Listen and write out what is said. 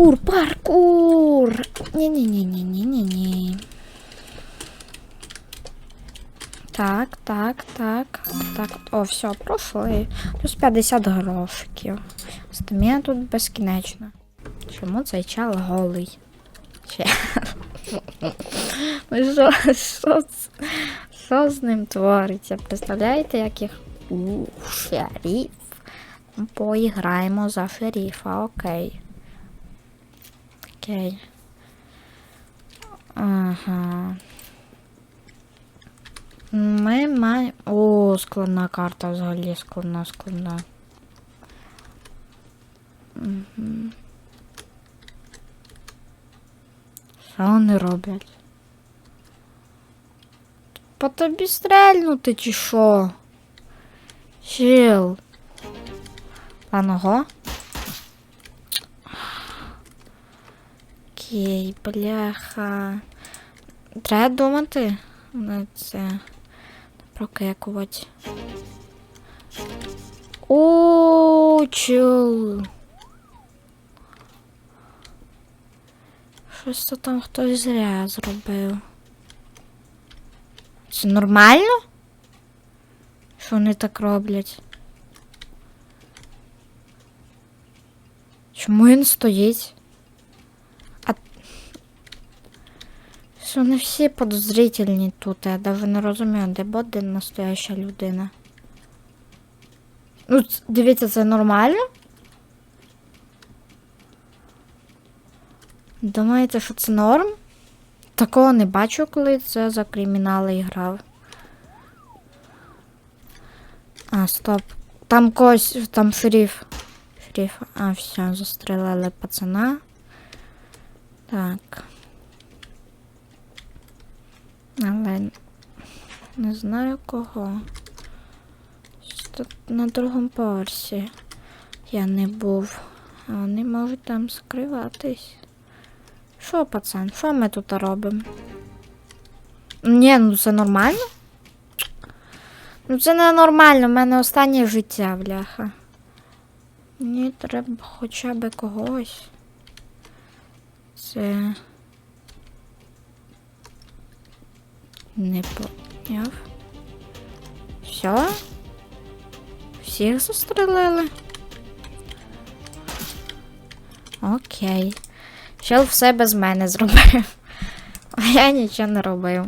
Паркур, паркур. Ні-ні-ні-ні-ні-ні-ні. Так, так, так. Так, о, все, пройшли. Плюс 50 грошиків. Стамія тут безкінечна. Чому цей чел голий? Ну що, що, що з ним твориться? Представляєте, як їх. У, шериф. Ну, Поіграємо за шерифа, окей. Окей. Ага. Ми маємо. О, складна карта взагалі складна, складна. Угу. Що вони роблять? По тобі стрельнути чи що? Чил. Ого. Окей, бляха. Треба думати на це. Прокекувати. О, чил. Щось то там хтось зря зробив. Це нормально? Що вони так роблять? Чому він стоїть? А... Що не всі подозрительні тут, я навіть не розумію, де буде настояща людина. Ну, дивіться, це нормально? Думаєте, що це норм? Такого не бачу, коли це за кримінали грав. А, стоп. Там когось, там шериф. Шериф. А, все, застрелили пацана. Так. Але не знаю кого. На другому поверсі я не був. А вони можуть там скриватись. Що, пацан, що ми тут робимо? Ні, ну це нормально? Ну це не нормально, в мене останнє життя, бляха. Мені треба хоча б когось. Це. Не поняв. Все? Всіх застрелили? Окей. Чел все без мене зробив. А я нічого не робив.